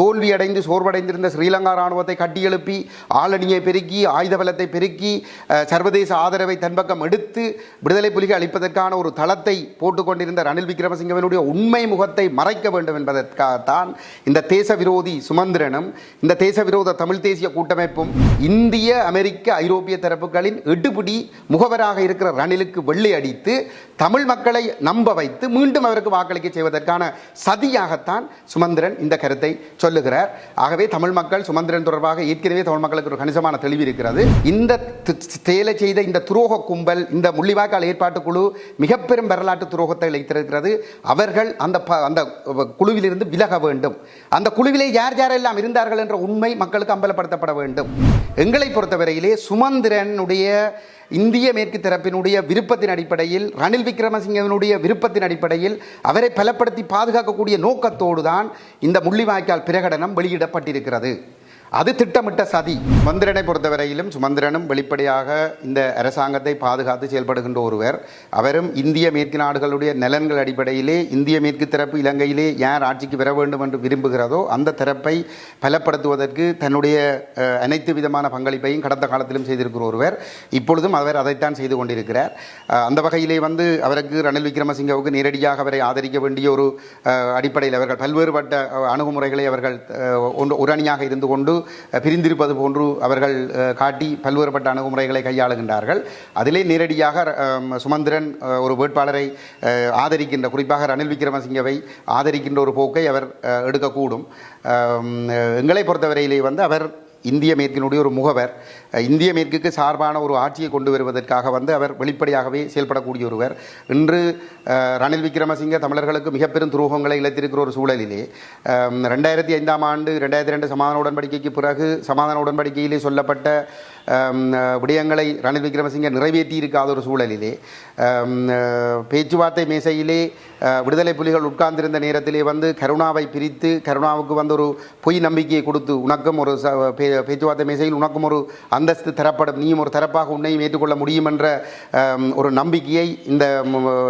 தோல்வியடைந்து சோர்வடைந்திருந்த ஸ்ரீலங்கா ராணுவத்தை கட்டியெழுப்பி ஆளணியை பெருக்கி ஆயுத பலத்தை பெருக்கி சர்வதேச ஆதரவை தன்பக்கம் எடுத்து விடுதலை புலிகள் அளிப்பதற்கான ஒரு தளத்தை போட்டுக்கொண்டிருந்த ரணில் விக்ரமசிங்கவனுடைய உண்மை முகத்தை மறைக்க வேண்டும் என்பதற்காகத்தான் இந்த தேச விரோதி சுமந்திரனும் இந்த தேச விரோத தமிழ் தேசிய கூட்டமைப்பும் இந்திய அமெரிக்க ஐரோப்பிய தரப்புகளின் எடுபிடி முகவராக இருக்கிற ரணிலுக்கு வெள்ளை அடித்து தமிழ் மக்களை நம்ப வைத்து மீண்டும் அவருக்கு வாக்களிக்க செய்வதற்கான சதியாகத்தான் சுமந்திரன் இந்த கருத்தை சொல்லுகிறார். ஆகவே தமிழ் மக்கள் சுமந்திரன் தொடர்பாக ஏற்கனவே தமிழ் மக்களுக்கு ஒரு கணிசமான தெளிவு இருக்கிறது. இந்த செயலை செய்த இந்த துரோக கும்பல் இந்த முள்ளிவாய்க்கால் ஏற்பாட்டு குழு மிக பெரும் வரலாற்று துரோகத்தை இழைத்திருக்கிறது. அவர்கள் அந்த அந்த குழுவிலிருந்து விலக வேண்டும். அந்த குழுவிலே யார் யாரெல்லாம் இருந்தார்கள் என்ற உண்மை மக்களுக்கு அம்பலப்படுத்தப்பட வேண்டும். எங்களை பொறுத்தவரையிலே சுமந்திரனுடைய இந்திய மேற்கு தரப்பினுடைய விருப்பத்தின் அடிப்படையில் ரணில் விக்ரமசிங்கவினுடைய விருப்பத்தின் அடிப்படையில் அவரை பலப்படுத்தி பாதுகாக்கக்கூடிய நோக்கத்தோடு தான் இந்த முள்ளிவாய்க்கால் பிரகடனம் வெளியிடப்பட்டிருக்கிறது. அது திட்டமிட்ட சதி. சுமந்திரனை பொறுத்தவரையிலும் சுமந்திரனும் வெளிப்படையாக இந்த அரசாங்கத்தை பாதுகாத்து செயல்படுகின்ற ஒருவர். அவரும் இந்திய மேற்கு நாடுகளுடைய நலன்கள் அடிப்படையிலே இந்திய மேற்கு தரப்பு இலங்கையிலே யார் ஆட்சிக்கு பெற வேண்டும் என்று விரும்புகிறதோ அந்த தரப்பை பலப்படுத்துவதற்கு தன்னுடைய அனைத்து விதமான பங்களிப்பையும் கடந்த காலத்திலும் செய்திருக்கிற ஒருவர். இப்பொழுதும் அவர் அதைத்தான் செய்து கொண்டிருக்கிறார். அந்த வகையிலே வந்து அவருக்கு ரணில் விக்ரமசிங்கவுக்கு நேரடியாக அவரை ஆதரிக்க வேண்டிய ஒரு அடிப்படையில் அவர்கள் பல்வேறுபட்ட அணுகுமுறைகளை அவர்கள் ஒன்று உரணியாக இருந்து கொண்டு பிரிந்திருப்பது போன்று அவர்கள் அஹ், காட்டி பல்வேறுபட்ட அணுகுமுறைகளை கையாளுகின்றார்கள். அதிலே நேரடியாக சுமந்திரன் ஒரு வேட்பாளரை ஆதரிக்கின்ற குறிப்பாக ரணில் விக்ரமசிங்கவை ஆதரிக்கின்ற ஒரு போக்கை அவர் அஹ், எடுக்கக்கூடும். அஹ், எங்களை பொறுத்தவரையிலே வந்து அவர் இந்திய மேற்கினுடைய ஒரு முகவர் இந்திய மேற்குக்கு சார்பான ஒரு ஆட்சியை கொண்டு வருவதற்காக வந்து அவர் வெளிப்படையாகவே செயல்படக்கூடிய ஒருவர். இன்று ரணில் விக்ரமசிங்க தமிழர்களுக்கு மிக பெரும் துரோகங்களை இழைத்திருக்கிற ஒரு சூழலிலே ரெண்டாயிரத்தி ஐந்தாம் ஆண்டு ரெண்டாயிரத்தி ரெண்டு சமாதான உடன்படிக்கைக்கு பிறகு சமாதான உடன்படிக்கையிலே சொல்லப்பட்ட விடயங்களை ரணில் விக்ரமசிங்க நிறைவேற்றி இருக்காத ஒரு சூழலிலே பேச்சுவார்த்தை மேசையிலே விடுதலை புலிகள் உட்கார்ந்திருந்த நேரத்திலே வந்து கருணாவை பிரித்து கருணாவுக்கு வந்து ஒரு பொய் நம்பிக்கையை கொடுத்து உனக்கும் ஒரு பேச்சுவார்த்தை மேசையில் உனக்கும் ஒரு அந்தஸ்து தரப்படும் நீயும் ஒரு தரப்பாக உன்னையும் ஏற்றுக்கொள்ள முடியும் என்ற ஒரு நம்பிக்கையை இந்த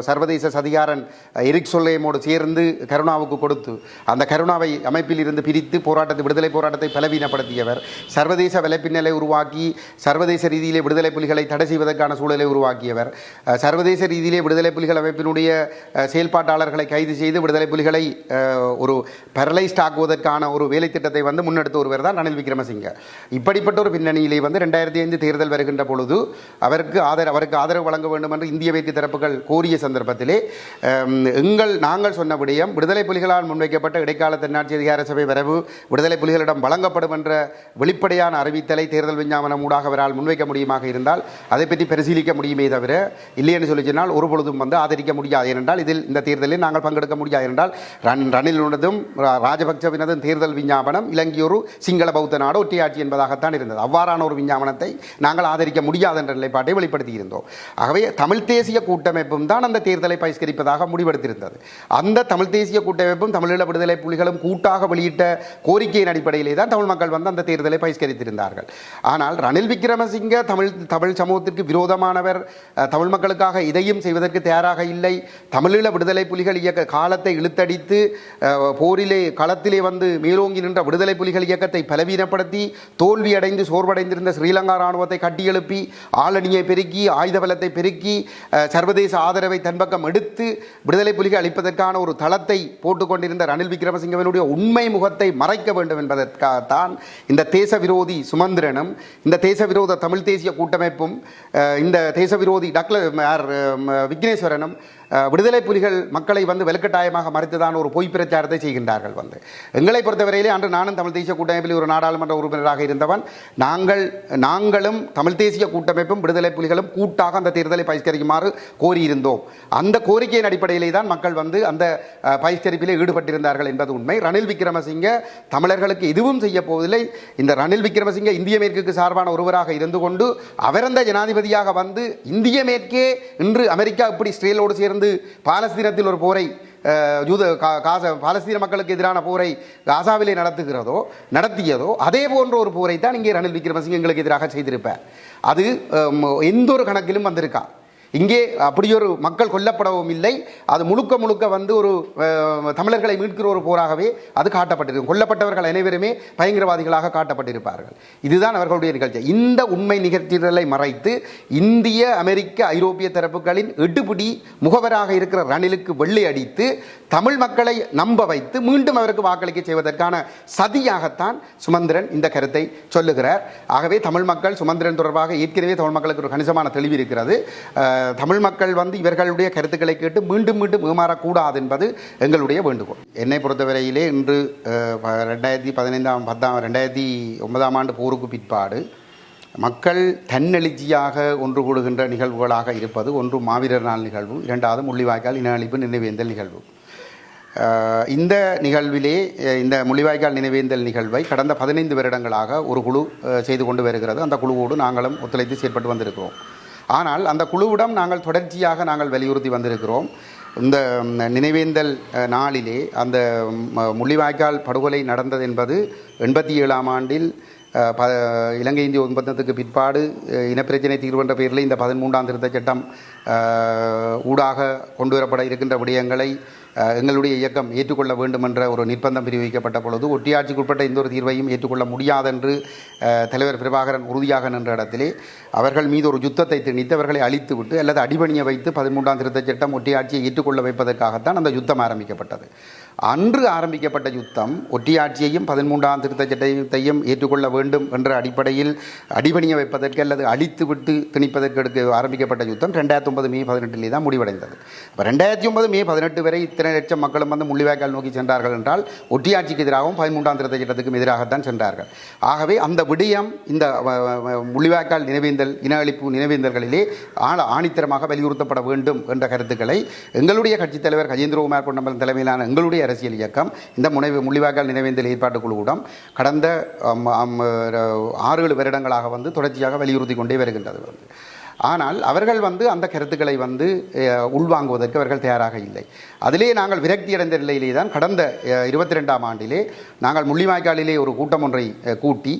சர்வதேச சதிகாரன் எரிக் சொல்லேமோடு சேர்ந்து கருணாவுக்கு கொடுத்து அந்த கருணாவை அமைப்பில் இருந்து பிரித்து போராட்டத்தை விடுதலை போராட்டத்தை பலவீனப்படுத்தியவர். சர்வதேச விலைப்பின்னலை உருவாக்கி சர்வதேச ரீதியிலே விடுதலை புலிகளை தடை செய்வதற்கான சூழலை உருவாக்கியவர். சர்வதேச ரீதியிலே விடுதலை புலிகள் அமைப்பினுடைய செயல்பாடு செயல்பாட்டாளர்களை கைது செய்து விடுதலை புலிகளை ஒரு பெரலைஸ்ட் ஆக்குவதற்கான ஒரு வேலை திட்டத்தை வந்து முன்னெடுத்து ஒருவர் தான் ரணில் விக்ரமசிங்க. இப்படிப்பட்ட ஒரு பின்னணியிலே வந்து ரெண்டாயிரத்தி ஐந்து தேர்தல் வருகின்ற பொழுது அவருக்கு ஆதரவு அவருக்கு ஆதரவு வழங்க வேண்டும் என்று இந்திய மேற்கு தரப்புகள் கோரிய சந்தர்ப்பத்திலே எங்கள் நாங்கள் சொன்ன விடயம் விடுதலை புலிகளால் முன்வைக்கப்பட்ட இடைக்கால தென்னாட்சி அதிகார சபை வரவு விடுதலை புலிகளிடம் வழங்கப்படும் என்ற வெளிப்படையான அறிவித்தலை தேர்தல் விஞ்ஞாபனம் ஊடாக அவரால் முன்வைக்க முடியுமாக இருந்தால் அதை பற்றி பரிசீலிக்க முடியுமே தவிர இல்லை என்று சொல்லி சொன்னால் ஒருபொழுதும் வந்து ஆதரிக்க முடியாது. ஏனென்றால் இதில் இந்த தேர்தலில் நாங்கள் பங்கெடுக்க முடியாது என்றால் ரன் ரணிலினதும் ராஜபக்சவினதும் தேர்தல் விஞ்ஞாபனம் இலங்கையொரு சிங்கள பௌத்த நாடு ஒற்றையாட்சி என்பதாகத்தான் இருந்தது. அவ்வாறான ஒரு விஞ்ஞாபனத்தை நாங்கள் ஆதரிக்க முடியாது என்ற நிலைப்பாட்டை வெளிப்படுத்தி இருந்தோம் ஆகவே தமிழ் தேசிய கூட்டமைப்பும் தான் அந்த தேர்தலை பரிஷ்கரிப்பதாக முடிவெடுத்திருந்தது. அந்த தமிழ் தேசிய கூட்டமைப்பும் தமிழீழ விடுதலை புலிகளும் கூட்டாக வெளியிட்ட கோரிக்கையின் அடிப்படையிலே தான் தமிழ் மக்கள் வந்து அந்த தேர்தலை பரிஷ்கரித்திருந்தார்கள் ஆனால் ரணில் விக்ரமசிங்க தமிழ் தமிழ் சமூகத்திற்கு விரோதமானவர். தமிழ் மக்களுக்காக இதையும் செய்வதற்கு தயாராக இல்லை. தமிழீழ விடுதலை புலிகள் இயக்க காலத்தை இழுத்தடித்து போரிலே களத்திலே வந்து மேலோங்கி நின்ற விடுதலை புலிகள் இயக்கத்தை பலவீனப்படுத்தி தோல்வியடைந்து சோர்வடைந்திருந்த ஸ்ரீலங்கா ராணுவத்தை கட்டியெழுப்பி ஆளணியை பெருக்கி ஆயுத பலத்தை பெருக்கி சர்வதேச ஆதரவை தன்பக்கம் எடுத்து விடுதலை புலிகள் அளிப்பதற்கான ஒரு தளத்தை போட்டுக்கொண்டிருந்த ரணில் விக்ரமசிங்கவனுடைய உண்மை முகத்தை மறைக்க வேண்டும் என்பதற்காகத்தான் இந்த தேச விரோதி சுமந்திரனும் இந்த தேச விரோத தமிழ் தேசிய கூட்டமைப்பும் இந்த தேச விரோதி டக்ல விக்னேஸ்வரனும் விடுதலை புலிகள் மக்களை வந்து வெலுக்கட்டாயமாக மறைத்துதான் ஒரு பொய் பிரச்சாரத்தை செய்கின்றார்கள் வந்து. எங்களை பொறுத்தவரையிலே அன்று நானும் தமிழ் தேசிய கூட்டமைப்பில் ஒரு நாடாளுமன்ற உறுப்பினராக இருந்தவன். நாங்கள் நாங்களும் தமிழ் தேசிய கூட்டமைப்பும் விடுதலை புலிகளும் கூட்டாக அந்த தேர்தலை பகிஷ்கரிக்குமாறு கோரியிருந்தோம். அந்த கோரிக்கையின் அடிப்படையிலே தான் மக்கள் வந்து அந்த பகிஷ்கரிப்பிலே ஈடுபட்டிருந்தார்கள் என்பது உண்மை. ரணில் விக்ரமசிங்க தமிழர்களுக்கு எதுவும் செய்ய போவதில்லை. இந்த ரணில் விக்ரமசிங்க இந்திய மேற்குக்கு சார்பான ஒருவராக இருந்து கொண்டு அவர் ஜனாதிபதியாக வந்து இந்திய மேற்கே இன்று அமெரிக்கா இப்படி ஸ்ரேலோடு சேர்ந்து பாலஸ்தீனத்தில் ஒரு போரை யூத கா- காச பாலஸ்தீன மக்களுக்கு எதிரான போரை காசாவிலே நடத்துகிறதோ நடத்தியதோ அதே போன்ற ஒரு போரை தான் இங்கே ரணில் விக்ரமசிங்க எங்களுக்கு எதிராக செய்திருப்பார். அது எந்த ஒரு கணக்கிலும் வந்திருக்கா. இங்கே அப்படியொரு மக்கள் கொல்லப்படவும் இல்லை. அது முழுக்க முழுக்க வந்து ஒரு தமிழர்களை மீட்கிற ஒரு போராகவே அது காட்டப்பட்டிருக்கும். கொல்லப்பட்டவர்கள் அனைவருமே பயங்கரவாதிகளாக காட்டப்பட்டிருப்பார்கள். இதுதான் அவர்களுடைய நிகழ்ச்சி. இந்த உண்மை நிகழ்ச்சிகளை மறைத்து இந்திய அமெரிக்க ஐரோப்பிய தரப்புகளின் எடுபிடி முகவராக இருக்கிற ரணிலுக்கு வெள்ளை அடித்து தமிழ் மக்களை நம்ப வைத்து மீண்டும் அவருக்கு வாக்களிக்க செய்வதற்கான சதியாகத்தான் சுமந்திரன் இந்த கருத்தை சொல்லுகிறார். ஆகவே தமிழ் மக்கள் சுமந்திரன் தொடர்பாக ஏற்கனவே தமிழ் மக்களுக்கு ஒரு கணிசமான தெளிவு இருக்கிறது. தமிழ் மக்கள் வந்து இவர்களுடைய கருத்துக்களை கேட்டு மீண்டும் மீண்டும் ஏமாறக்கூடாது என்பது எங்களுடைய வேண்டுகோள். என்னை பொறுத்தவரையிலே இன்று ரெண்டாயிரத்தி பதினைந்தாம் பத்தாம் ரெண்டாயிரத்தி ஒன்பதாம் ஆண்டு போருக்கு பிற்பாடு மக்கள் தன்னெழுச்சியாக ஒன்று கூடுகின்ற நிகழ்வுகளாக இருப்பது ஒன்று மாவீரர் நாள் நிகழ்வு இரண்டாவது முள்ளிவாய்க்கால் இன அழிப்பு நினைவேந்தல் நிகழ்வு. இந்த நிகழ்விலே இந்த முள்ளிவாய்க்கால் நினைவேந்தல் நிகழ்வை கடந்த பதினைந்து வருடங்களாக ஒரு குழு செய்து கொண்டு வருகிறது. அந்த குழுவோடு நாங்களும் ஒத்துழைத்து செயற்பட்டு வந்திருக்கிறோம். ஆனால் அந்த குழுவிடம் நாங்கள் தொடர்ச்சியாக நாங்கள் வலியுறுத்தி வந்திருக்கிறோம். இந்த நினைவேந்தல் நாளிலே அந்த முள்ளிவாய்க்கால் படுகொலை நடந்தது என்பது எண்பத்தி ஏழாம் ஆண்டில் ப இலங்கை இந்திய ஒப்பந்தத்துக்கு பிற்பாடு இனப்பிரச்சினை தீர்வு என்ற பெயரில் இந்த பதிமூன்றாம் திருத்தச் சட்டம் ஊடாக கொண்டு வரப்பட இருக்கின்ற விடயங்களை எங்களுடைய இயக்கம் ஏற்றுக்கொள்ள வேண்டும் என்ற ஒரு நிர்பந்தம் பிரிவிக்கப்பட்ட பொழுது ஒட்டியாட்சிக்குட்பட்ட எந்த ஒரு தீர்வையும் ஏற்றுக்கொள்ள முடியாதென்று தலைவர் பிரபாகரன் உறுதியாக நின்ற இடத்திலே அவர்கள் மீது ஒரு யுத்தத்தை திணித்து அவர்களை அழித்துவிட்டு அல்லது அடிபணிய வைத்து பதிமூன்றாம் திருத்தச் சட்டம் ஒட்டியாட்சியை ஏற்றுக்கொள்ள வைப்பதற்காகத்தான் அந்த யுத்தம் ஆரம்பிக்கப்பட்டது. அன்று ஆரம்பிக்கப்பட்ட யுத்தம் ஒட்டியாட்சியையும் பதிமூன்றாம் சட்ட சட்டத்தையும் ஏற்றுக்கொள்ள வேண்டும் என்ற அடிப்படையில் அடிபணிய வைப்பதற்கு அல்லது அழித்துவிட்டு திணிப்பதற்கு எடுக்க ஆரம்பிக்கப்பட்ட யுத்தம் ரெண்டாயிரத்தி ஒன்பது மே பதினெட்டிலே தான் முடிவடைந்தது. இப்போ ரெண்டாயிரத்தி ஒன்பது மே பதினெட்டு வரை இத்தனை லட்சம் மக்களும் வந்து முள்ளிவாய்க்கால் நோக்கி சென்றார்கள் என்றால் ஒட்டியாட்சிக்கு எதிராகவும் பதிமூன்றாம் திருத்த சட்டத்துக்கும் எதிராகத்தான் சென்றார்கள். ஆகவே அந்த விடயம் இந்த வ- முள்ளிவாய்க்கால் நினைவேந்தல் இன அழிப்பு நினைவேந்தல்களிலே ஆழ ஆணித்தரமாக வலியுறுத்தப்பட வேண்டும் என்ற கருத்துக்களை எங்களுடைய கட்சித் தலைவர் கஜேந்திரகுமார் பொன்னம்பலம் தலைமையிலான எங்களுடைய அரசியல் இயக்கம். இந்த முனைவு முள்ளிவாய்க்கால் நினைவேந்தல் ஏற்பாட்டு குழுவிடம் கடந்த ஆறு ஏழு வருடங்களாக வந்து தொடர்ச்சியாக வலியுறுத்தி கொண்டே வருகின்றது. வந்து ஆனால் அவர்கள் வந்து அந்த கருத்துக்களை வந்து உள்வாங்குவதற்கு அவர்கள் தயாராக இல்லை. அதிலே நாங்கள் விரக்தி அடைந்த நிலையிலே தான் கடந்த இருபத்தி ரெண்டாம் ஆண்டிலே நாங்கள் முள்ளிவாய்க்காலிலே ஒரு கூட்டம் ஒன்றை கூட்டி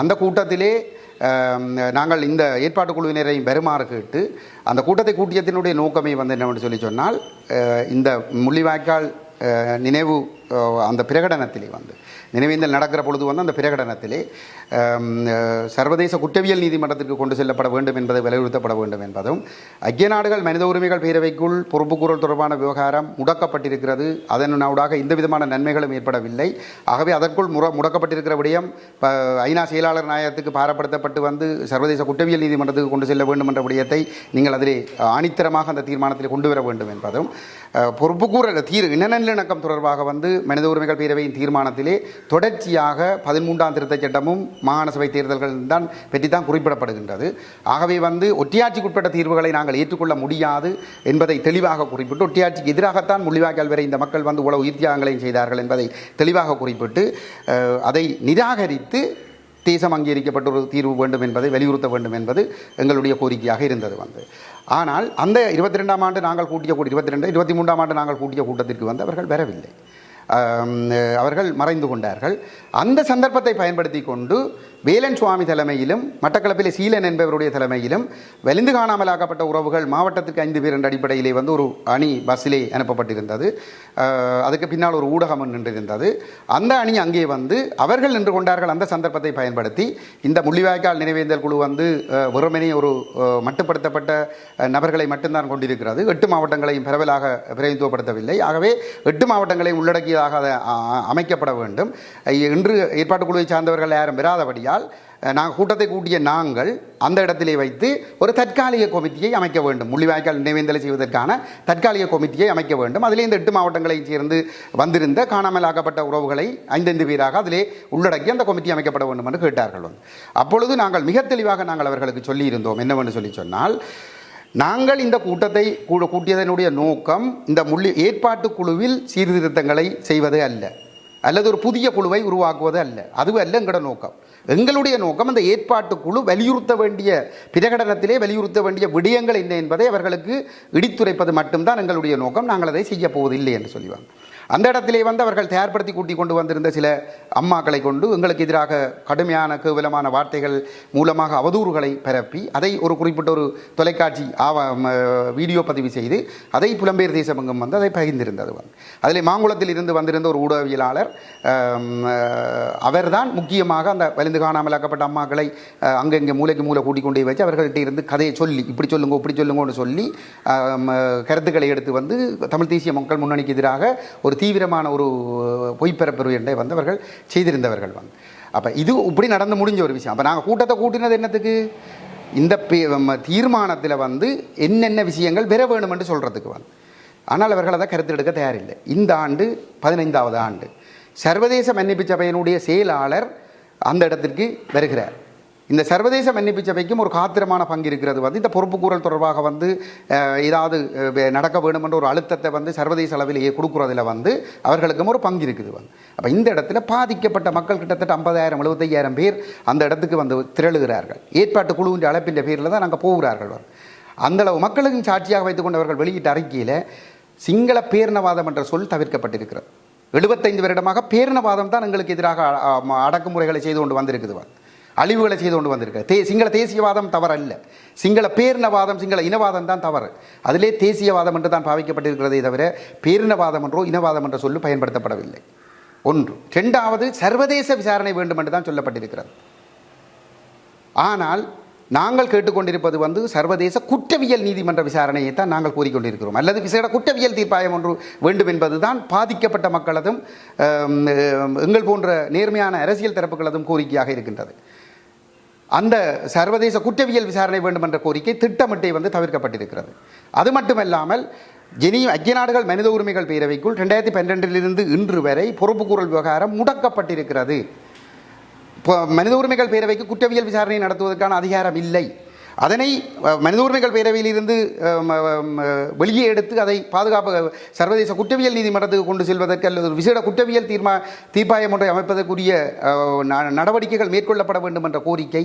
அந்த கூட்டத்திலே நாங்கள் இந்த ஏற்பாட்டு குழுவினரை வருமாறு கேட்டு அந்த கூட்டத்தை கூட்டியத்தினுடைய நோக்கமே வந்து என்னவென்று சொல்லி சொன்னால் இந்த முள்ளிவாய்க்கால் நினைவு அந்த பிரகடனத்திலே வந்து. நினைவேந்தல் நடக்கிற பொழுது வந்து அந்த பிரகடனத்திலே சர்வதேச குற்றவியல் நீதிமன்றத்திற்கு கொண்டு செல்லப்பட வேண்டும் என்பதை வலியுறுத்தப்பட வேண்டும் என்பதும் ஐக்கிய நாடுகள் மனித உரிமைகள் பேரவைக்குள் பொறுப்புக்கூறல் தொடர்பான விவகாரம் முடக்கப்பட்டிருக்கிறது. அதனூடாக எந்த விதமான நன்மைகளும் ஏற்படவில்லை. ஆகவே அதற்குள் முற முடக்கப்பட்டிருக்கிற விடயம் ஐநா செயலாளர் நாயகத்துக்கு பாரப்படுத்தப்பட்டு வந்து சர்வதேச குற்றவியல் நீதிமன்றத்துக்கு கொண்டு செல்ல வேண்டும் என்ற விடயத்தை நீங்கள் அதிலே ஆணித்தரமாக அந்த தீர்மானத்தில் கொண்டு வர வேண்டும் என்பதும் அஹ், பொறுப்புக்கூறல் தீர் இனநல்லிணக்கம் தொடர்பாக வந்து மனித உரிமைகள் பேரவையின் தீர்மானத்திலே தொடர்ச்சியாக பதிமூன்றாம் திருத்தச் சட்டமும் மாகாண சபை தேர்தல்கள் தான் பற்றி தான் குறிப்பிடப்படுகின்றது. ஆகவே வந்து ஒட்டியாட்சிக்குட்பட்ட தீர்வுகளை நாங்கள் ஏற்றுக்கொள்ள முடியாது என்பதை தெளிவாக குறிப்பிட்டு ஒட்டியாட்சிக்கு எதிராகத்தான் முள்ளிவாய்க்கால் வரை இந்த மக்கள் வந்து உலக உயிர் தியாகங்களையும் செய்தார்கள் என்பதை தெளிவாக குறிப்பிட்டு அதை நிராகரித்து தேசம் அங்கீகரிக்கப்பட்ட ஒரு தீர்வு வேண்டும் என்பதை வலியுறுத்த வேண்டும் என்பது எங்களுடைய கோரிக்கையாக இருந்தது வந்து. ஆனால் அந்த இருபத்தி ரெண்டாம் ஆண்டு நாங்கள் கூட்டிய கூட்டி இருபத்தி ரெண்டு இருபத்தி மூன்றாம் ஆண்டு நாங்கள் கூட்டிய கூட்டத்திற்கு வந்து அவர்கள் வரவில்லை. அவர்கள் மறைந்து கொண்டார்கள். அந்த சந்தர்ப்பத்தை பயன்படுத்தி கொண்டு வேலன் சுவாமி தலைமையிலும் மட்டக்களப்பிலே சீலன் என்பவருடைய தலைமையிலும் வெளிந்து காணாமலாக்கப்பட்ட உறவுகள் மாவட்டத்துக்கு ஐந்து பேர் என்ற அடிப்படையிலே வந்து ஒரு அணி பஸ்ஸிலே அனுப்பப்பட்டிருந்தது. அதுக்கு பின்னால் ஒரு ஊடகம் நின்றிருந்தது. அந்த அணி அங்கே வந்து அவர்கள் நின்று கொண்டார்கள் அந்த சந்தர்ப்பத்தை பயன்படுத்தி. இந்த முள்ளிவாய்க்கால் நினைவேந்தல் குழு வந்து வெறுமனே ஒரு மட்டுப்படுத்தப்பட்ட நபர்களை மட்டும்தான் கொண்டிருக்கிறது. எட்டு மாவட்டங்களையும் பரவலாக பிரதிநிதித்துவப்படுத்தவில்லை. ஆகவே எட்டு மாவட்டங்களையும் உள்ளடக்கியதாக அமைக்கப்பட வேண்டும். இன்று ஏற்பாட்டு குழுவை சார்ந்தவர்கள் யாரும் வராதபடியால் நாங்கள் கூட்டத்தை கூட்டிய நாங்கள் அந்த இடத்திலே வைத்து ஒரு தற்காலிக கொமிட்டியை அமைக்க வேண்டும். முள்ளிவாய்க்கால் நினைவேந்தலை செய்வதற்கான தற்காலிக கொமிட்டியை அமைக்க வேண்டும். அதிலே இந்த எட்டு மாவட்டங்களையும் சேர்ந்து வந்திருந்த காணாமலாக்கப்பட்ட உறவுகளை ஐந்தைந்து பேராக அதிலே உள்ளடக்கி அந்த கொமிட்டி அமைக்கப்பட வேண்டும் என்று கேட்டார்கள். வந்து அப்பொழுது நாங்கள் மிக தெளிவாக நாங்கள் அவர்களுக்கு சொல்லியிருந்தோம். என்னவென்று சொல்லி சொன்னால் நாங்கள் இந்த கூட்டத்தை கூட கூட்டியதனுடைய நோக்கம் இந்த முள்ளி ஏற்பாட்டு குழுவில் சீர்திருத்தங்களை செய்வது அல்ல. அல்லது ஒரு புதிய குழுவை உருவாக்குவது அல்ல. அதுவும் அல்ல எங்களோட நோக்கம். எங்களுடைய நோக்கம் அந்த ஏற்பாட்டு குழு வலியுறுத்த வேண்டிய பிரகடனத்திலே வலியுறுத்த வேண்டிய விடயங்கள் என்ன என்பதை அவர்களுக்கு இடித்துரைப்பது மட்டும்தான் எங்களுடைய நோக்கம். நாங்கள் அதை செய்யப்போவது போவதில்லை என்று சொல்லுவாங்க. அந்த இடத்திலே வந்து அவர்கள் தயார்படுத்தி கூட்டி கொண்டு வந்திருந்த சில அம்மாக்களை கொண்டு எங்களுக்கு எதிராக கடுமையான கேவலமான வார்த்தைகள் மூலமாக அவதூறுகளை பரப்பி அதை ஒரு குறிப்பிட்ட ஒரு தொலைக்காட்சி ஆவ வீடியோ பதிவு செய்து அதை புலம்பெயர் தேசமங்கம் வந்து அதை பகிர்ந்திருந்தது வந்து. அதில் மாங்குளத்தில் இருந்து வந்திருந்த ஒரு ஊடகவியலாளர் அவர்தான் முக்கியமாக அந்த வலிந்து காணாமலாக்கப்பட்ட அம்மாக்களை அங்கங்கே மூளைக்கு மூளை கூட்டிக் கொண்டு வச்சு அவர்கள்ட்ட இருந்து கதையை சொல்லி இப்படி சொல்லுங்க இப்படி சொல்லுங்கன்னு சொல்லி கருத்துக்களை எடுத்து வந்து தமிழ் தேசிய மக்கள் முன்னணிக்கு எதிராக ஒரு தீவிரமான ஒரு பொய்ப்பரப்புரை என்றை வந்தவர்கள் செய்திருந்தவர்கள் வந்து. அப்போ இது இப்படி நடந்து முடிஞ்ச ஒரு விஷயம். அப்போ நாங்கள் கூட்டத்தை கூட்டினது என்னத்துக்கு? இந்த தீர்மானத்தில் வந்து என்னென்ன விஷயங்கள் பெற வேணும் என்று சொல்கிறதுக்கு வந்து. ஆனால் அவர்கள் அதை கருத்து எடுக்க தயாரில்லை. இந்த ஆண்டு பதினைந்தாவது ஆண்டு. சர்வதேச மன்னிப்பு சபையினுடைய செயலாளர் அந்த இடத்திற்கு வருகிறார். இந்த சர்வதேச மன்னிப்பு சபைக்கும் ஒரு காத்திரமான பங்கு இருக்கிறது. வந்து இந்த பொறுப்புக்கூறல் தொடர்பாக வந்து ஏதாவது நடக்க வேண்டும் என்ற ஒரு அழுத்தத்தை வந்து சர்வதேச அளவிலேயே கொடுக்குறதுல வந்து அவர்களுக்கும் ஒரு பங்கு இருக்குது வந்து. அப்போ இந்த இடத்துல பாதிக்கப்பட்ட மக்கள் கிட்டத்தட்ட ஐம்பதாயிரம் எழுபத்தையாயிரம் பேர் அந்த இடத்துக்கு வந்து திரளுகிறார்கள். ஏற்பாட்டு குழுவின் அழைப்பின் பேரில் தான் நாங்கள் போகிறார்கள் வந்து. அந்த அளவு மக்களுக்கும் சாட்சியாக வைத்துக்கொண்டு அவர்கள் வெளியிட்ட அறிக்கையில் சிங்கள பேரினவாதம் என்ற சொல் தவிர்க்கப்பட்டிருக்கிறது. எழுபத்தைந்து வருடமாக பேரினவாதம் தான் எங்களுக்கு எதிராக அ- அடக்குமுறைகளை செய்து கொண்டு வந்திருக்குது வந்து. அழிவுகளை செய்து கொண்டு வந்திருக்கு தே சிங்கள தேசியவாதம் தவறல்ல. சிங்கள பேரினவாதம் சிங்கள இனவாதம் தான் தவறு. அதிலே தேசியவாதம் என்று தான் பாவிக்கப்பட்டிருக்கிறதே தவிர பேரினவாதம் என்றோ இனவாதம் என்ற சொல்லு பயன்படுத்தப்படவில்லை. ஒன்று. ரெண்டாவது சர்வதேச விசாரணை வேண்டும் என்று தான் சொல்லப்பட்டிருக்கிறது. ஆனால் நாங்கள் கேட்டுக்கொண்டிருப்பது வந்து சர்வதேச குற்றவியல் நீதிமன்ற விசாரணையை தான் நாங்கள் கூறிக்கொண்டிருக்கிறோம். அல்லது விசேட குற்றவியல் தீர்ப்பாயம் ஒன்று வேண்டும் என்பதுதான் பாதிக்கப்பட்ட மக்களதும் எங்கள் போன்ற நேர்மையான அரசியல் தரப்புகளதும் கோரிக்கையாக இருக்கின்றது. அந்த சர்வதேச குற்றவியல் விசாரணை வேண்டும் என்ற கோரிக்கை திட்டமிட்டே வந்து தவிர்க்கப்பட்டிருக்கிறது. அது மட்டுமல்லாமல் ஜெனி ஐக்கிய நாடுகள் மனித உரிமைகள் பேரவைக்குள் ரெண்டாயிரத்தி பன்னிரெண்டிலிருந்து இன்று வரை பொறுப்புக்கூறல் விவகாரம் முடக்கப்பட்டிருக்கிறது. இப்போ மனித உரிமைகள் பேரவைக்கு குற்றவியல் விசாரணை நடத்துவதற்கான அதிகாரம் இல்லை. அதனை மனித உரிமைகள் பேரவையிலிருந்து வெளியே எடுத்து அதை பாதுகாப்பு சர்வதேச குற்றவியல் நீதிமன்றத்துக்கு கொண்டு செல்வதற்கு அல்லது விசேட குற்றவியல் தீர்மா தீர்ப்பாயம் ஒன்றை அமைப்பதற்குரிய ந- நடவடிக்கைகள் மேற்கொள்ளப்பட வேண்டும் என்ற கோரிக்கை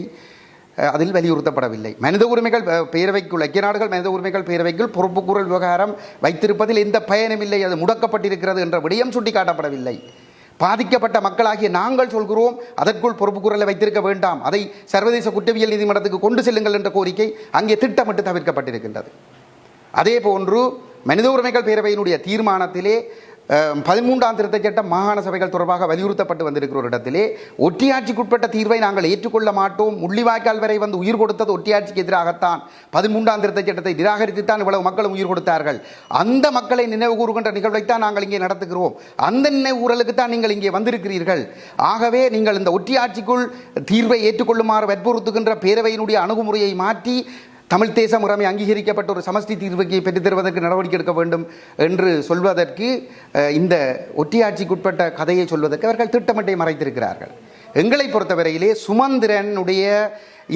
அதில் வலியுறுத்தப்படவில்லை. மனித உரிமைகள் பேரவைக்குள் ஐக்கிய நாடுகள் மனித உரிமைகள் பேரவைக்குள் பொறுப்புக்கூறல் விவகாரம் வைத்திருப்பதில் எந்த பயனும் இல்லை அது முடக்கப்பட்டிருக்கிறது என்ற விடயம் சுட்டிக்காட்டப்படவில்லை. பாதிக்கப்பட்ட மக்களாகிய நாங்கள் சொல்கிறோம் அதற்குள் பொறுப்புக்கூறலை வைத்திருக்க வேண்டாம். அதை சர்வதேச குற்றவியல் நீதிமன்றத்துக்கு கொண்டு செல்லுங்கள் என்ற கோரிக்கை அங்கே திட்டமிட்டு தவிர்க்கப்பட்டிருக்கின்றது. அதே போன்று மனித உரிமைகள் பேரவையினுடைய தீர்மானத்திலே பதிமூன்றாம் திருத்த சட்டம் மாகாண சபைகள் தொடர்பாக வலியுறுத்தப்பட்டு வந்திருக்கிற ஒரு இடத்திலே ஒட்டியாட்சிக்குட்பட்ட தீர்வை நாங்கள் ஏற்றுக்கொள்ள மாட்டோம். முள்ளிவாய்க்கால் வரை வந்து உயிர் கொடுத்தது ஒட்டியாட்சிக்கு எதிராகத்தான். பதிமூன்றாம் திருத்த சட்டத்தை நிராகரித்துத்தான் இவ்வளவு மக்களும் உயிர் கொடுத்தார்கள். அந்த மக்களை நினைவு கூறுகின்ற நிகழ்வைத்தான் நாங்கள் இங்கே நடத்துகிறோம். அந்த நினைவு ஊரலுக்கு தான் நீங்கள் இங்கே வந்திருக்கிறீர்கள். ஆகவே நீங்கள் இந்த ஒட்டியாட்சிக்குள் தீர்வை ஏற்றுக்கொள்ளுமாறு வற்புறுத்துகின்ற பேரவையினுடைய அணுகுமுறையை மாற்றி தமிழ் தேச முறைமை அங்கீகரிக்கப்பட்ட ஒரு சமஷ்டி தீர்வுக்கு பெற்றுத்தருவதற்கு நடவடிக்கை எடுக்க வேண்டும் என்று சொல்வதற்கு இந்த ஒட்டியாட்சிக்குட்பட்ட கதையை சொல்வதற்கு அவர்கள் திட்டமிட்டை மறைத்திருக்கிறார்கள். எங்களை பொறுத்தவரையிலே சுமந்திரனுடைய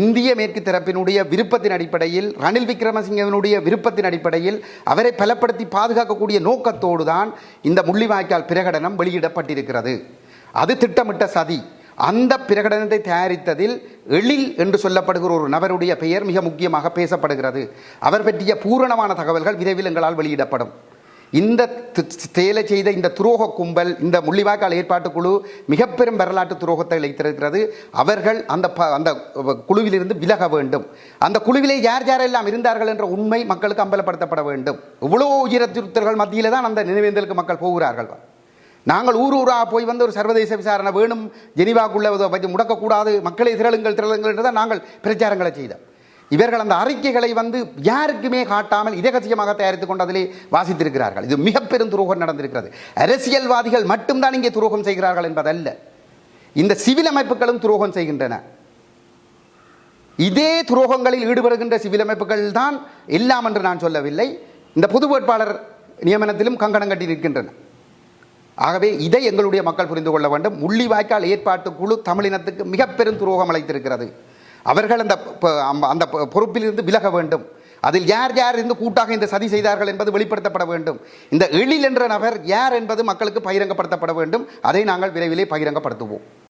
இந்திய மேற்கு தரப்பினுடைய விருப்பத்தின் அடிப்படையில் ரணில் விக்ரமசிங்கவினுடைய விருப்பத்தின் அடிப்படையில் அவரை பலப்படுத்தி பாதுகாக்கக்கூடிய நோக்கத்தோடு தான் இந்த முள்ளிவாய்க்கால் பிரகடனம் வெளியிடப்பட்டிருக்கிறது. அது திட்டமிட்ட சதி. அந்த பிரகடனத்தை தயாரித்ததில் எழில் என்று சொல்லப்படுகிற ஒரு நபருடைய பெயர் மிக முக்கியமாக பேசப்படுகிறது. அவர் பற்றிய பூரணமான தகவல்கள் விரைவில் எங்களால் வெளியிடப்படும். இந்த செயலை செய்த இந்த துரோக கும்பல் இந்த முள்ளிவாய்க்கால் ஏற்பாட்டு குழு மிகப்பெரும் வரலாற்று துரோகத்தை இழைத்திருக்கிறது. அவர்கள் அந்த ப- அந்த குழுவிலிருந்து விலக வேண்டும். அந்த குழுவிலே யார் யாரெல்லாம் இருந்தார்கள் என்ற உண்மை மக்களுக்கு அம்பலப்படுத்தப்பட வேண்டும். இவ்வளோ உயரத்திருத்தர்கள் மத்தியில் தான் அந்த நினைவேந்தலுக்கு மக்கள் போகிறார்கள். நாங்கள் ஊர் ஊராக போய் வந்து ஒரு சர்வதேச விசாரணை வேணும். ஜெனிவாக்குள்ள பற்றி முடக்கக்கூடாது. மக்களை திரளுங்கள் திரளுங்கள் என்று தான் நாங்கள் பிரச்சாரங்களை செய்தோம். இவர்கள் அந்த அறிக்கைகளை வந்து யாருக்குமே காட்டாமல் இதகசியமாக தயாரித்துக் கொண்டு அதிலே வாசித்திருக்கிறார்கள். இது மிக பெரும் துரோகம் நடந்திருக்கிறது. அரசியல்வாதிகள் மட்டும்தான் இங்கே துரோகம் செய்கிறார்கள் என்பதல்ல. இந்த சிவில் அமைப்புகளும் துரோகம் செய்கின்றன. இதே துரோகங்களில் ஈடுபடுகின்ற சிவில் அமைப்புகள் தான் எல்லாம் என்று நான் சொல்லவில்லை. இந்த பொது வேட்பாளர் நியமனத்திலும் கங்கணம் கட்டி நிற்கின்றன. ஆகவே இதை எங்களுடைய மக்கள் புரிந்து கொள்ள வேண்டும். முள்ளிவாய்க்கால் ஏற்பாட்டு குழு தமிழினத்துக்கு மிக பெரும் துரோகம் அளித்திருக்கிறது. அவர்கள் அந்த அந்த பொ- பொறுப்பிலிருந்து விலக வேண்டும். அதில் யார் யார் இருந்து கூட்டாக இந்த சதி செய்தார்கள் என்பது வெளிப்படுத்தப்பட வேண்டும். இந்த எழில் என்ற நபர் யார் என்பது மக்களுக்கு பகிரங்கப்படுத்தப்பட வேண்டும். அதை நாங்கள் விரைவிலே பகிரங்கப்படுத்துவோம்.